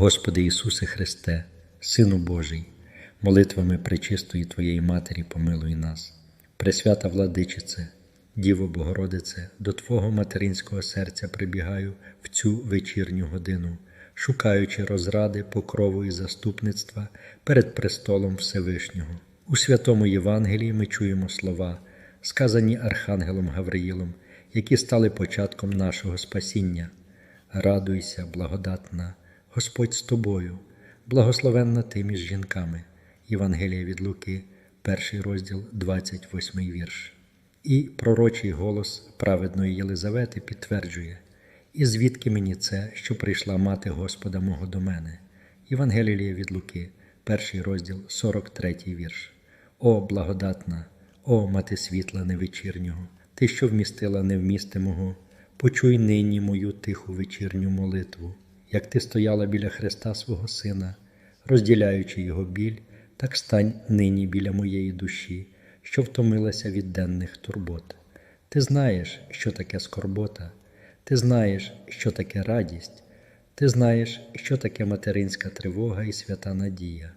Господи Ісусе Христе, Сину Божий, молитвами пречистої Твоєї Матері помилуй нас, Пресвята Владичице, Діво Богородице, до Твого материнського серця прибігаю в цю вечірню годину, шукаючи розради, покрову і заступництва перед престолом Всевишнього. У святому Євангелії ми чуємо слова, сказані Архангелом Гавриїлом, які стали початком нашого спасіння. Радуйся, благодатна, Господь з тобою, благословенна ти між жінками. Євангелія від Луки, перший розділ, 28 вірш. І пророчий голос праведної Єлизавети підтверджує: І звідки мені це, що прийшла мати Господа мого до мене? Євангелія від Луки, перший розділ, 43 вірш. О, благодатна, о, мати світла невечірнього, ти, що вмістила невмістимого, почуй нині мою тиху вечірню молитву, як ти стояла біля Христа свого Сина, розділяючи його біль, так стань нині біля моєї душі, що втомилася від денних турбот. Ти знаєш, що таке скорбота, ти знаєш, що таке радість, ти знаєш, що таке материнська тривога і свята надія.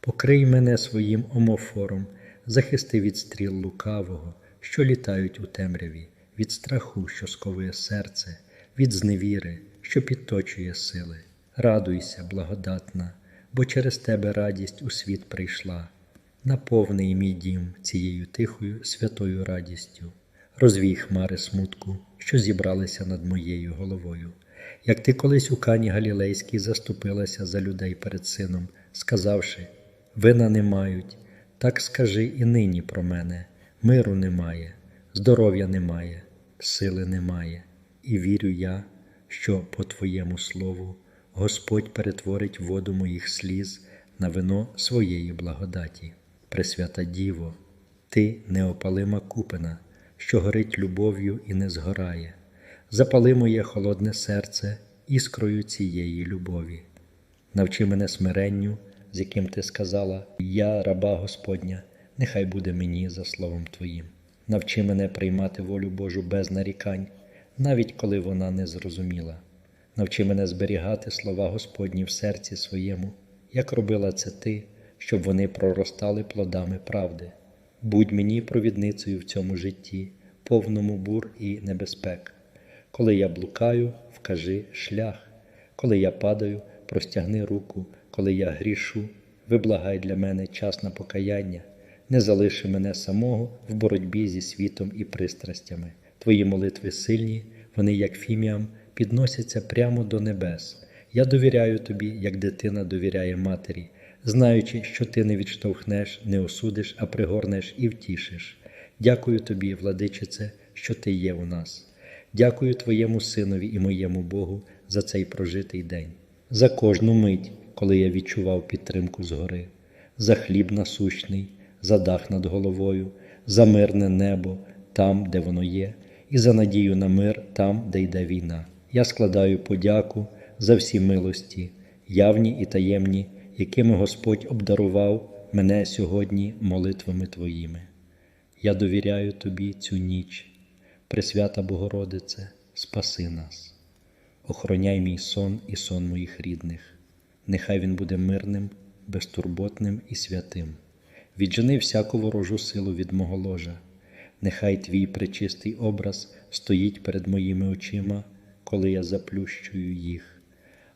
Покрий мене своїм омофором, захисти від стріл лукавого, що літають у темряві, від страху, що сковує серце, від зневіри, що підточує сили. Радуйся, благодатна, бо через тебе радість у світ прийшла. Наповни мій дім цією тихою святою радістю, розвій хмари смутку, що зібралися над моєю головою. Як ти колись у Кані Галілейській заступилася за людей перед сином, сказавши: Вина не мають, так скажи і нині про мене: миру немає, здоров'я немає, сили немає, і вірю я, що по Твоєму слову Господь перетворить воду моїх сліз на вино своєї благодаті. Пресвята Діво, Ти неопалима купина, що горить любов'ю і не згорає. Запали моє холодне серце іскрою цієї любові. Навчи мене смиренню, з яким ти сказала: Я, раба Господня, нехай буде мені за словом Твоїм. Навчи мене приймати волю Божу без нарікань, навіть коли вона не зрозуміла. Навчи мене зберігати слова Господні в серці своєму, як робила це ти, щоб вони проростали плодами правди. Будь мені провідницею в цьому житті, повному бур і небезпек. Коли я блукаю, вкажи шлях, коли я падаю, простягни руку, коли я грішу, виблагай для мене час на покаяння, не залиши мене самого в боротьбі зі світом і пристрастями. Твої молитви сильні, вони, як фіміам, підносяться прямо до небес. Я довіряю тобі, як дитина довіряє матері, знаючи, що ти не відштовхнеш, не осудиш, а пригорнеш і втішиш. Дякую тобі, владичице, що ти є у нас. Дякую Твоєму Синові і моєму Богу за цей прожитий день, за кожну мить, коли я відчував підтримку згори, за хліб насущний, за дах над головою, за мирне небо там, де воно є, і за надію на мир там, де йде війна. Я складаю подяку за всі милості, явні і таємні, якими Господь обдарував мене сьогодні молитвами Твоїми. Я довіряю Тобі цю ніч. Пресвята Богородице, спаси нас, охороняй мій сон і сон моїх рідних, нехай він буде мирним, безтурботним і святим. Віджени всяку ворожу силу від мого ложа, нехай твій пречистий образ стоїть перед моїми очима, коли я заплющую їх.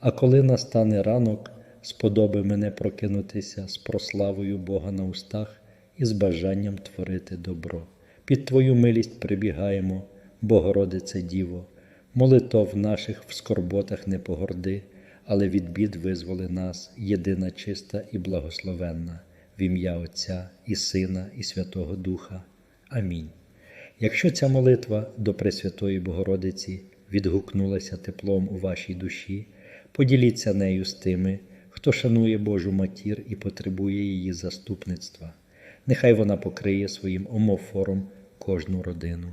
А коли настане ранок, сподоби мене прокинутися з прославою Бога на устах і з бажанням творити добро. Під Твою милість прибігаємо, Богородице Діво, молитов наших в скорботах не погорди, але від бід визволи нас, єдина чиста і благословенна, в ім'я Отця і Сина, і Святого Духа. Амінь. Якщо ця молитва до Пресвятої Богородиці відгукнулася теплом у вашій душі, поділіться нею з тими, хто шанує Божу матір і потребує її заступництва. Нехай вона покриє своїм омофором кожну родину.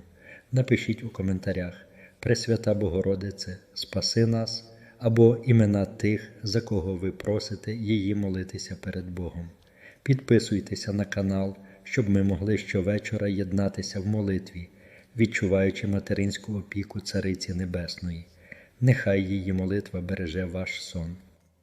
Напишіть у коментарях Пресвята Богородице, спаси нас або імена тих, за кого ви просите її молитися перед Богом. Підписуйтеся на канал, щоб ми могли щовечора єднатися в молитві, відчуваючи материнську опіку Цариці Небесної. Нехай її молитва береже ваш сон.